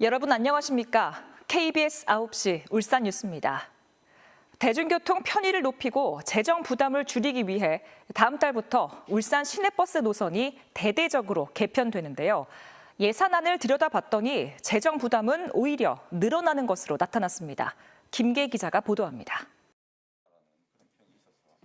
여러분 안녕하십니까? KBS 9시 울산 뉴스입니다. 대중교통 편의를 높이고 재정 부담을 줄이기 위해 다음 달부터 울산 시내버스 노선이 대대적으로 개편되는데요. 예산안을 들여다봤더니 재정 부담은 오히려 늘어나는 것으로 나타났습니다. 김계 기자가 보도합니다.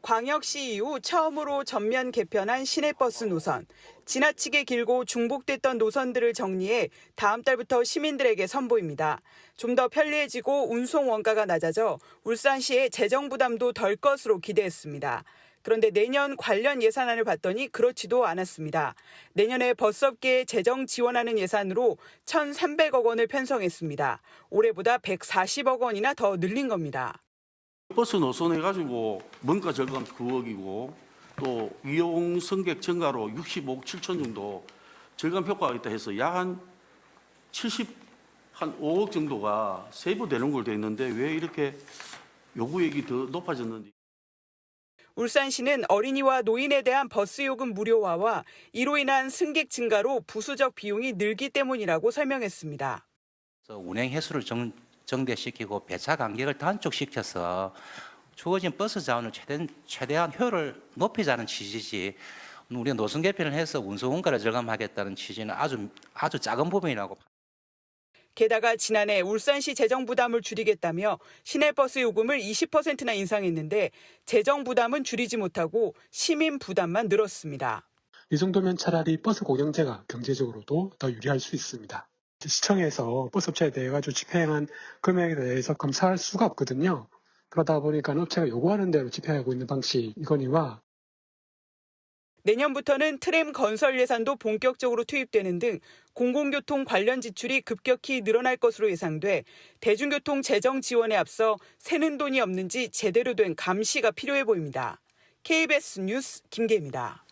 광역시 이후 처음으로 전면 개편한 시내버스 노선. 지나치게 길고 중복됐던 노선들을 정리해 다음 달부터 시민들에게 선보입니다. 좀 더 편리해지고 운송 원가가 낮아져 울산시의 재정 부담도 덜 것으로 기대했습니다. 그런데 내년 관련 예산안을 봤더니 그렇지도 않았습니다. 내년에 버스업계에 재정 지원하는 예산으로 1,300억 원을 편성했습니다. 올해보다 140억 원이나 더 늘린 겁니다. 버스 노선 해가지고 원가 절감 9억이고 또 이용 승객 증가로 65억 7천 정도 절감 효과가 있다 해서 약 한 70, 한 5억 정도가 세부되는 걸로 돼 있는데 왜 이렇게 요구액이 더 높아졌는지. 울산시는 어린이와 노인에 대한 버스 요금 무료화와 이로 인한 승객 증가로 부수적 비용이 늘기 때문이라고 설명했습니다. 운행 횟수를 정, 정대시키고 배차 간격을 단축시켜서 주어진 버스 자원을 최대한, 최대한 효율을 높이자는 취지지 우리가 노선 개편을 해서 운송 원가를 절감하겠다는 취지는 아주 아주 작은 부분이라고 게다가 지난해 울산시 재정 부담을 줄이겠다며 시내버스 요금을 20%나 인상했는데 재정 부담은 줄이지 못하고 시민 부담만 늘었습니다. 이 정도면 차라리 버스 공영제가 경제적으로도 더 유리할 수 있습니다. 시청에서 버스 업체에 대해 가지고 집행한 금액에 대해서 검사할 수가 없거든요. 그러다 보니까 업체가 요구하는 대로 집행하고 있는 방식이거니와 내년부터는 트램 건설 예산도 본격적으로 투입되는 등 공공교통 관련 지출이 급격히 늘어날 것으로 예상돼 대중교통 재정 지원에 앞서 새는 돈이 없는지 제대로 된 감시가 필요해 보입니다. KBS 뉴스 김계입니다.